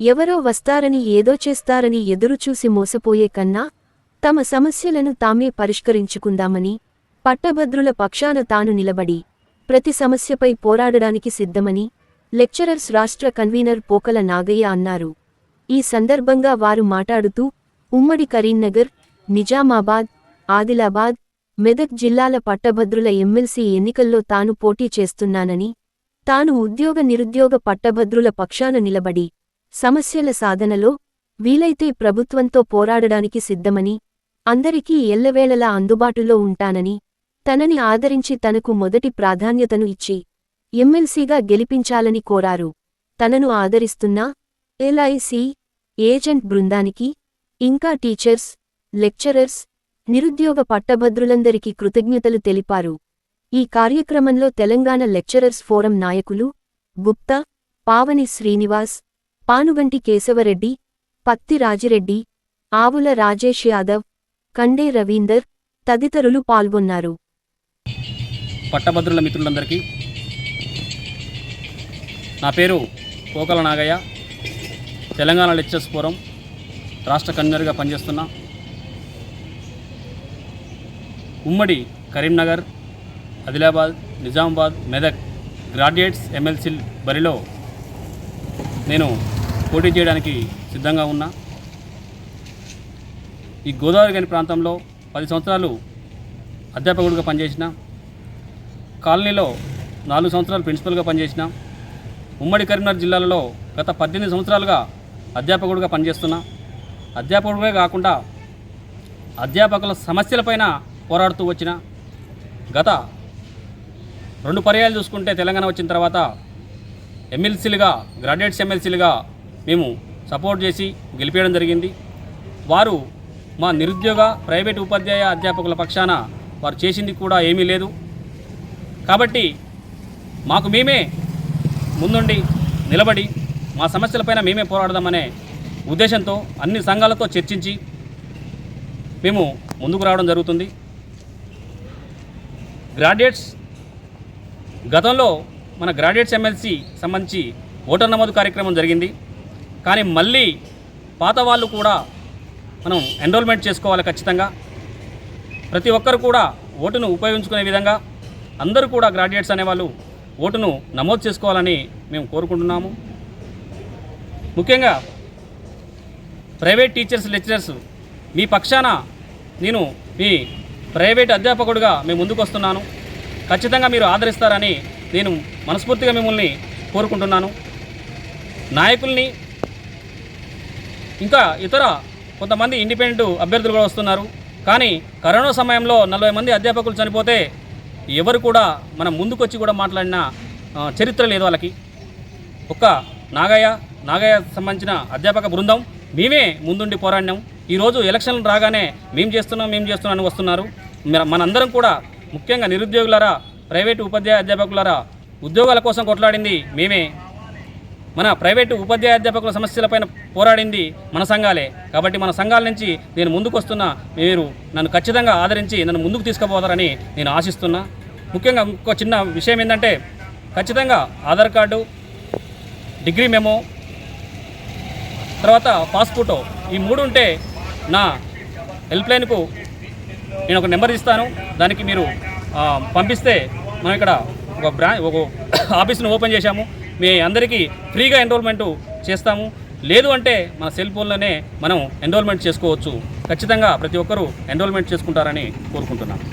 ఎవరో వస్తారని ఏదో చేస్తారని ఎదురుచూసి మోసపోయే కన్నా తమ సమస్యలను తామే పరిష్కరించుకుందామని పట్టభద్రుల పక్షాన తాను నిలబడి ప్రతి సమస్యపై పోరాడడానికి సిద్ధమని లెక్చరర్స్ రాష్ట్ర కన్వీనర్ పోకల నాగయ్య అన్నారు. ఈ సందర్భంగా వారు మాట్లాడుతూ ఉమ్మడి కరీంనగర్ నిజామాబాద్ ఆదిలాబాద్ మెదక్ జిల్లాల పట్టభద్రుల ఎమ్మెల్సీ ఎన్నికల్లో తాను పోటీ చేస్తున్నానని తాను ఉద్యోగ నిరుద్యోగ పట్టభద్రుల పక్షాన నిలబడి సమస్యల సాధనలో వీలైతే ప్రభుత్వంతో పోరాడడానికి సిద్ధమని అందరికీ ఎల్లవేళలా అందుబాటులో ఉంటానని తనని ఆదరించి తనకు మొదటి ప్రాధాన్యతను ఇచ్చి ఎమ్మెల్సీగా గెలిపించాలని కోరారు. తనను ఆదరిస్తున్న ఎల్ఐసి ఏజెంట్ బృందానికి ఇంకా టీచర్స్ లెక్చరర్స్ నిరుద్యోగ పట్టభద్రులందరికీ కృతజ్ఞతలు తెలిపారు. ఈ కార్యక్రమంలో తెలంగాణ లెక్చరర్స్ ఫోరం నాయకులు గుప్తా పావని శ్రీనివాస్ పానుగంటి కేశవరెడ్డి పత్తి రాజిరెడ్డి ఆవుల రాజేష్ యాదవ్ కండే రవీందర్ తదితరులు పాల్గొన్నారు. పట్టభద్రుల మిత్రులందరికీ నా పేరు కోకల నాగయ్య. తెలంగాణ లెక్చర్స్ ఫోరం రాష్ట్ర కన్వీనర్గా పనిచేస్తున్నా ఉమ్మడి కరీంనగర్ ఆదిలాబాద్ నిజామాబాద్ మెదక్ గ్రాడ్యుయేట్స్ ఎమ్మెల్సీ బరిలో నేను పోటీ చేయడానికి సిద్ధంగా ఉన్నా. ఈ గోదావరి గని ప్రాంతంలో పది సంవత్సరాలు అధ్యాపకుడిగా పనిచేసిన కాలనీలో నాలుగు సంవత్సరాలు ప్రిన్సిపల్గా పనిచేసిన ఉమ్మడి కరీంనగర్ జిల్లాలలో గత పద్దెనిమిది సంవత్సరాలుగా అధ్యాపకుడిగా పనిచేస్తున్నా. అధ్యాపకుడిగా కాకుండా అధ్యాపకుల సమస్యలపైన పోరాడుతూ వచ్చిన గత రెండు పర్యాలు చూసుకుంటే తెలంగాణ వచ్చిన తర్వాత ఎమ్మెల్సీలుగా గ్రాడ్యుయేట్స్ ఎమ్మెల్సీలుగా మేము సపోర్ట్ చేసి గెలిపేయడం జరిగింది. వారు మా నిరుద్యోగ ప్రైవేట్ ఉపాధ్యాయ అధ్యాపకుల పక్షాన వారు చేసింది కూడా ఏమీ లేదు. కాబట్టి మాకు మేమే ముందుండి నిలబడి మా సమస్యలపైన మేమే పోరాడదామనే ఉద్దేశంతో అన్ని సంఘాలతో చర్చించి మేము ముందుకు రావడం జరుగుతుంది. గ్రాడ్యుయేట్స్ గతంలో మన గ్రాడ్యుయేట్స్ ఎమ్మెల్సీ సంబంధించి ఓటర్ నమోదు కార్యక్రమం జరిగింది. కానీ మళ్ళీ పాత వాళ్ళు కూడా మనం ఎన్రోల్మెంట్ చేసుకోవాలి ఖచ్చితంగా. ప్రతి ఒక్కరు కూడా ఓటును ఉపయోగించుకునే విధంగా అందరూ కూడా గ్రాడ్యుయేట్స్ అనేవాళ్ళు ఓటును నమోదు చేసుకోవాలని మేము కోరుకుంటున్నాము. ముఖ్యంగా ప్రైవేట్ టీచర్స్ లెక్చరర్స్ మీ పక్షాన నేను మీ ప్రైవేట్ అధ్యాపకుడిగా మేము ముందుకు వస్తున్నాను. ఖచ్చితంగా మీరు ఆదరిస్తారని నేను మనస్ఫూర్తిగా మిమ్మల్ని కోరుకుంటున్నాను. నాయకుల్ని ఇంకా ఇతర కొంతమంది ఇండిపెండెంట్ అభ్యర్థులు కూడా వస్తున్నారు. కానీ కరోనా సమయంలో నలభై మంది అధ్యాపకులు చనిపోతే ఎవరు కూడా మనం ముందుకొచ్చి కూడా మాట్లాడిన చరిత్ర లేదు వాళ్ళకి. ఒక్క నాగయ్య నాగయ్య సంబంధించిన అధ్యాపక బృందం మేమే ముందుండి పోరాడినాం. ఈరోజు ఎలక్షన్లు రాగానే మేము చేస్తున్నాం మేము చేస్తున్నాం అని వస్తున్నారు. మన- మనందరం కూడా ముఖ్యంగా నిరుద్యోగులారా ప్రైవేటు ఉపాధ్యాయ అధ్యాపకులారా ఉద్యోగాల కోసం కొట్లాడింది మేమే. మన ప్రైవేటు ఉపాధ్యాయ అధ్యాపకుల సమస్యలపైన పోరాడింది మన సంఘాలే. కాబట్టి మన సంఘాల నుంచి నేను ముందుకు వస్తున్నా మీరు నన్ను ఖచ్చితంగా ఆదరించి నన్ను ముందుకు తీసుకుపోతారని నేను ఆశిస్తున్నా. ముఖ్యంగా ఇంకో చిన్న విషయం ఏంటంటే ఖచ్చితంగా ఆధార్ కార్డు డిగ్రీ మెమో తర్వాత పాస్పోర్టో ఈ మూడు ఉంటే నా హెల్ప్లైన్కు నేను ఒక నెంబర్ ఇస్తాను. దానికి మీరు పంపిస్తే మనం ఇక్కడ ఒక బ్రా ఒక ఆఫీస్ను ఓపెన్ చేశాము. మీ అందరికీ ఫ్రీగా ఎన్రోల్మెంటు చేస్తాము. లేదు అంటే మన సెల్ ఫోన్లోనే మనం ఎన్రోల్మెంట్ చేసుకోవచ్చు. ఖచ్చితంగా ప్రతి ఒక్కరూ ఎన్రోల్మెంట్ చేసుకుంటారని కోరుకుంటున్నాను